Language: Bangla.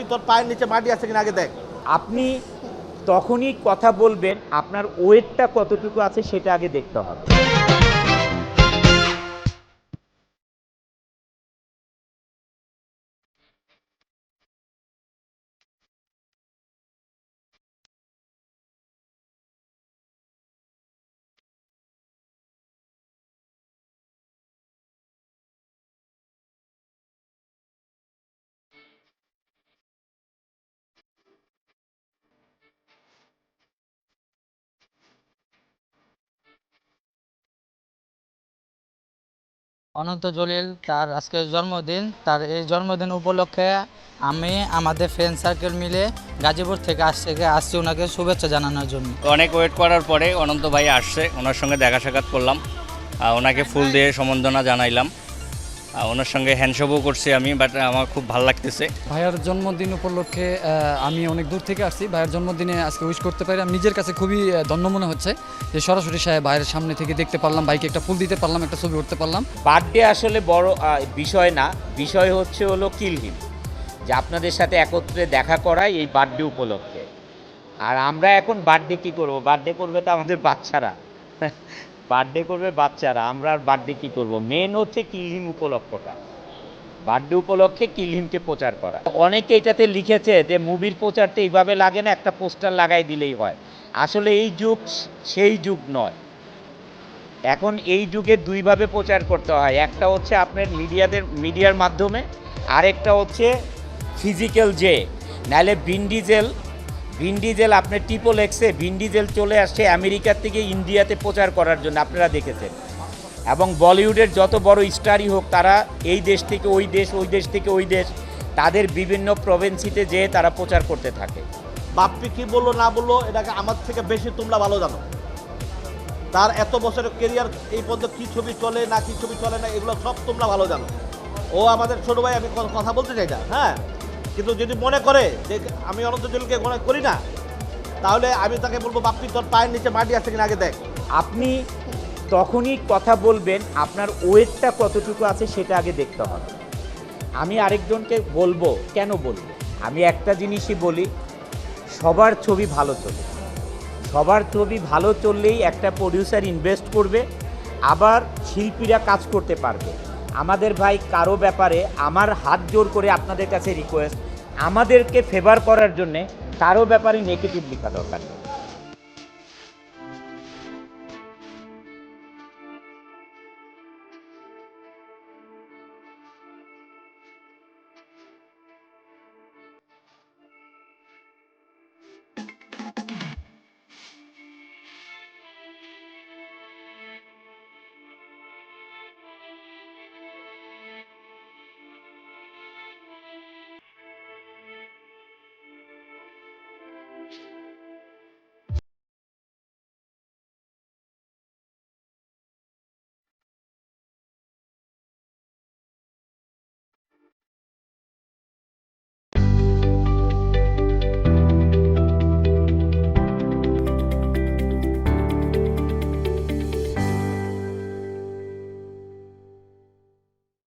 বাপ্পি তোর পায়ের নিচে মাটি আছে কিনা আগে দেখ। আপনি তখনই কথা বলবেন, আপনার ওয়েটটা কতটুকু আছে সেটা আগে দেখতে হবে। অনন্ত জলিল, তার আজকে জন্মদিন। তার এই জন্মদিন উপলক্ষে আমি, আমাদের ফ্রেন্ড সার্কেল মিলে গাজীপুর থেকে আসছে আসছি ওনাকে শুভেচ্ছা জানানোর জন্য। অনেক ওয়েট করার পরে অনন্ত ভাই আসছে, ওনার সঙ্গে দেখা সাক্ষাৎ করলাম। ওনাকে ফুল দিয়ে সম্বন্ধনা জানাইলাম। ওনার সঙ্গে হ্যান্ডশপও করছি আমি বাট আমার খুব ভালো লাগতেছে। ভাইয়ার জন্মদিন উপলক্ষে আমি অনেক দূর থেকে আসছি। ভাইয়ের জন্মদিনে আজকে উইশ করতে পারি। আমি নিজের কাছে খুবই ধন্য মনে হচ্ছে যে সরাসরি সাহেব ভাইয়ের সামনে থেকে দেখতে পারলাম ভাইকে একটা ফুল দিতে পারলাম একটা ছবি উঠতে পারলাম। বার্থডে আসলে বড় বিষয় না। বিষয় হচ্ছে হলো কিলহিম যে আপনাদের সাথে একত্রে দেখা করাই এই বার্থডে উপলক্ষে। আর আমরা এখন বার্থডে কী করব? বার্থডে করবে তো আমাদের বাচ্চারা। বার্থডে করবে বাচ্চারা, আমরা আর বার্থডে কী করব? মেন হচ্ছে কিলহিম উপলক্ষটা। বার্থডে উপলক্ষে কিলহিমকে প্রচার করা। অনেকে এটাতে লিখেছে যে মুভির প্রচারটা এইভাবে লাগে না, একটা পোস্টার লাগাই দিলেই হয়। আসলে এই যুগ সেই যুগ নয়। এখন এই যুগে দুইভাবে প্রচার করতে হয়। একটা হচ্ছে আপনার মিডিয়াদের মিডিয়ার মাধ্যমে, আরেকটা হচ্ছে ফিজিক্যাল যে। নাহলে ভিনডিজেল ভিনডিজেল আপনার ট্রিপল এক্সে ভিনডিজেল চলে আসছে আমেরিকার থেকে ইন্ডিয়াতে প্রচার করার জন্য, আপনারা দেখেছেন। এবং বলিউডের যত বড় স্টারই হোক, তারা এই দেশ থেকে ওই দেশ ওই দেশ থেকে ওই দেশ, তাদের বিভিন্ন প্রভিন্সিতে যেয়ে তারা প্রচার করতে থাকে। বাপ্পি কি বলল, না বলল, এটাকে আমার থেকে বেশি তোমরা ভালো জানো। তার এত বছরের কেরিয়ার এই পর্যন্ত কি ছবি চলে, না কি ছবি চলে, না এগুলো সব তোমরা ভালো জানো। ও আমাদের ছোট ভাই, আমি কথা বলতে চাই না হ্যাঁ? কিন্তু যদি মনে করে যে আমি অনন্ত জলিলকে মনে করি না, তাহলে আমি তাকে বলব বাপ্পি তোর পায়ের নিচে মাটি আছে কিনা আগে দেখ। আপনি তখনই কথা বলবেন, আপনার ওয়েটটা কতটুকু আছে সেটা আগে দেখতে হবে। আমি আরেকজনকে বলব, কেন বলব? আমি একটা জিনিসই বলি, সবার ছবি ভালো চলে। সবার ছবি ভালো চললেই একটা প্রডিউসার ইনভেস্ট করবে, আবার শিল্পীরা কাজ করতে পারবে। আমাদের ভাই কারও ব্যাপারে আমার হাত জোর করে আপনাদের কাছে রিকোয়েস্ট আমাদেরকে ফেভার করার জন্যে তারও ব্যাপারে নেগেটিভ লেখা দরকার